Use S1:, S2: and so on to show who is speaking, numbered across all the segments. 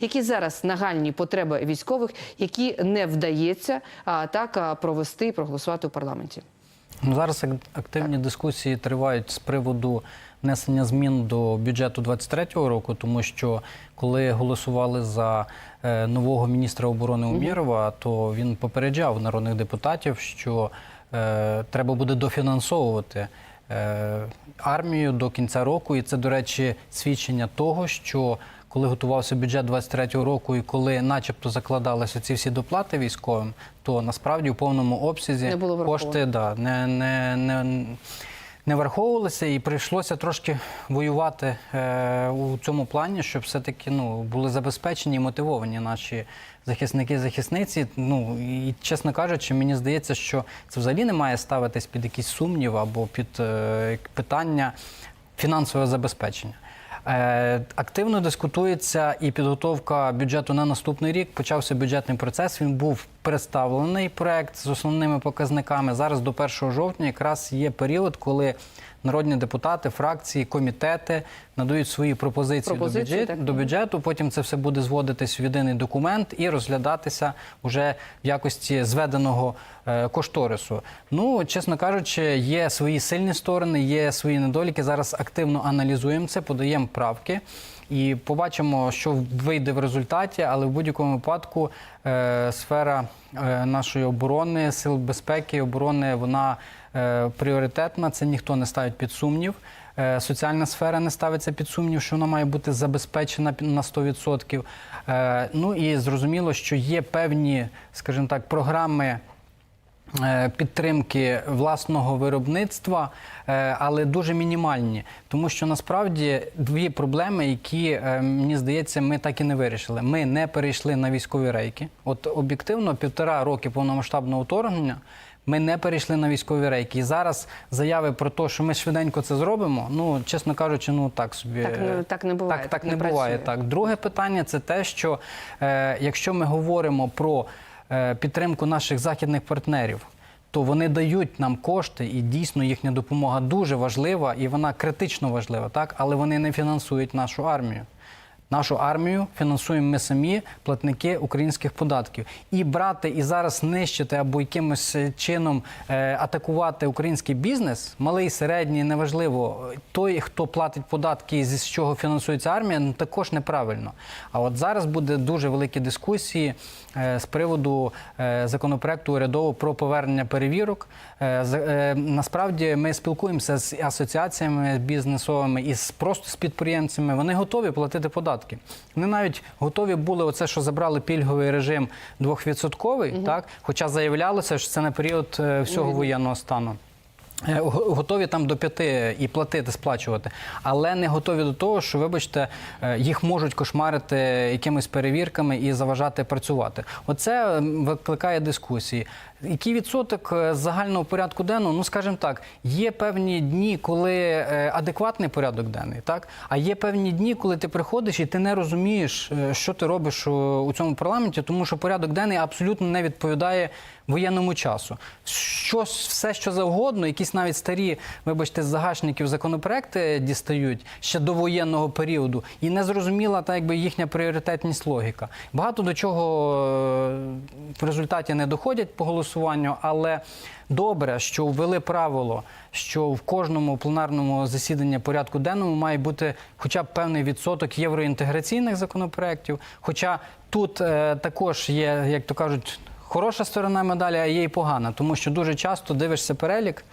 S1: Які зараз нагальні потреби військових, які не вдається а, так провести і проголосувати у парламенті?
S2: Ну, зараз ак- активні дискусії тривають з приводу внесення змін до бюджету 2023 року, тому що коли голосували за е, нового міністра оборони Умєрова, то він попереджав народних депутатів, що е, треба буде дофінансовувати. Е, Армію до кінця року, і це, до речі, свідчення того, що коли готувався бюджет 23-го року, і коли, начебто, закладалися ці всі доплати військовим, то насправді у повному обсязі
S1: Не було
S2: кошти да, не, не, не, не враховувалися, і прийшлося трошки воювати е, у цьому плані, щоб все-таки ну, були забезпечені і мотивовані наші захисники захисниці. Ну і чесно кажучи, мені здається, що це взагалі не має ставитись під якийсь сумнів або під е, питання фінансового забезпечення. Е, Активно дискутується і підготовка бюджету на наступний рік. Почався бюджетний процес. Він був представлений проект з основними показниками. Зараз до 1 жовтня якраз є період, коли народні депутати, фракції, комітети надають свої пропозиції,
S1: Пропозиції,
S2: до, бюджет, до бюджету. Потім це все буде зводитись в єдиний документ і розглядатися вже в якості зведеного е, кошторису. Ну, чесно кажучи, є свої сильні сторони, є свої недоліки. Зараз активно аналізуємо це, подаємо правки. І побачимо, що вийде в результаті, але в будь-якому випадку е, сфера е, нашої оборони, сил безпеки, оборони, вона е, пріоритетна. Це ніхто не ставить під сумнів. Е, Соціальна сфера не ставиться під сумнів, що вона має бути забезпечена на 100%. Е, Ну і зрозуміло, що є певні, скажімо так, програми підтримки власного виробництва, е, але дуже мінімальні. Тому що насправді дві проблеми, які е, мені здається, ми так і не вирішили. Ми не перейшли на військові рейки. От об'єктивно, півтора роки повномасштабного вторгнення. Ми не перейшли на військові рейки. І зараз заяви про те, що ми швиденько це зробимо. Ну, чесно кажучи, ну так собі.
S1: Так не- так не буває,
S2: Так,
S1: так не
S2: не, буває. Так. Друге питання це те, що е, якщо ми говоримо про е, підтримку наших західних партнерів, то вони дають нам кошти, і дійсно їхня допомога дуже важлива і вона критично важлива, так але вони не фінансують нашу армію. Нашу армію фінансуємо ми самі, платники українських податків. І брати і зараз нищити або якимось чином е, атакувати український бізнес, малий, середній, неважливо. Той, хто платить податки, з чого фінансується армія, ну, також неправильно. А от зараз буде дуже великі дискусії е, з приводу е, законопроекту урядового про повернення перевірок. Насправді ми спілкуємося з асоціаціями бізнесовими і просто з підприємцями. Вони готові платити податки. Вони навіть готові були оце, що забрали пільговий режим двохвідсотковий, так хоча заявлялося, що це на період е, всього воєнного стану. Е, Готові там до п'яти і платити, сплачувати, але не готові до того, що, вибачте, е, їх можуть кошмарити якимись перевірками і заважати працювати. Оце викликає дискусії. Який відсоток е, загального порядку денного? Ну, скажімо так, є певні дні, коли е, адекватний порядок денний, так? А є певні дні, коли ти приходиш і ти не розумієш, е, що ти робиш у цьому парламенті, тому що порядок денний абсолютно не відповідає воєнному часу. Щось, все, що завгодно, якісь навіть старі, вибачте, з загашників законопроекти дістають ще до воєнного періоду, і не зрозуміла та якби їхня пріоритетність логіка. Багато до чого в результаті не доходять по голосуванню, але добре, що ввели правило, що в кожному пленарному засіданні порядку денному має бути хоча б певний відсоток євроінтеграційних законопроєктів. Хоча тут е, також є, як то кажуть, хороша сторона медалі, а є і погана, тому що дуже часто дивишся перелік,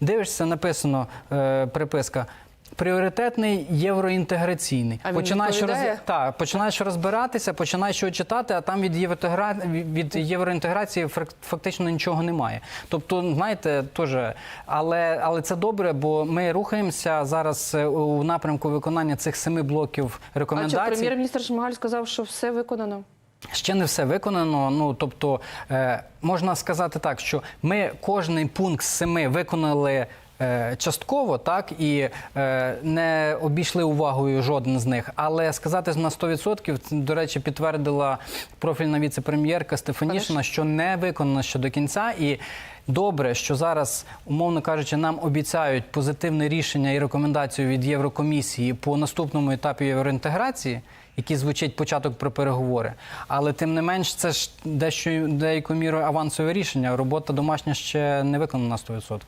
S2: дивишся, написано е, приписка. Пріоритетний євроінтеграційний.
S1: А він
S2: починаєш,
S1: відповідає?
S2: так, починаєш розбиратися, починаєш його читати, а там від, євроінтегра... від євроінтеграції фактично нічого немає. Тобто, знаєте, теж, але, але це добре, бо ми рухаємося зараз е, у напрямку виконання цих семи блоків
S1: А що
S2: рекомендацій.
S1: прем'єр-міністр Шмигаль сказав, що все виконано?
S2: Ще не все виконано. Ну тобто е, можна сказати так, що ми кожний пункт з семи виконали. Е, Частково так і е, не обійшли увагою жоден з них. Але сказати на 100%, це, до речі, підтвердила профільна віце-прем'єрка Стефанішина, що не виконано ще до кінця. І добре, що зараз, умовно кажучи, нам обіцяють позитивне рішення і рекомендацію від Єврокомісії по наступному етапі євроінтеграції. який звучить початок про переговори. Але тим не менш, це ж дещо деякою мірою авансове рішення. Робота домашня ще не виконана на 100%.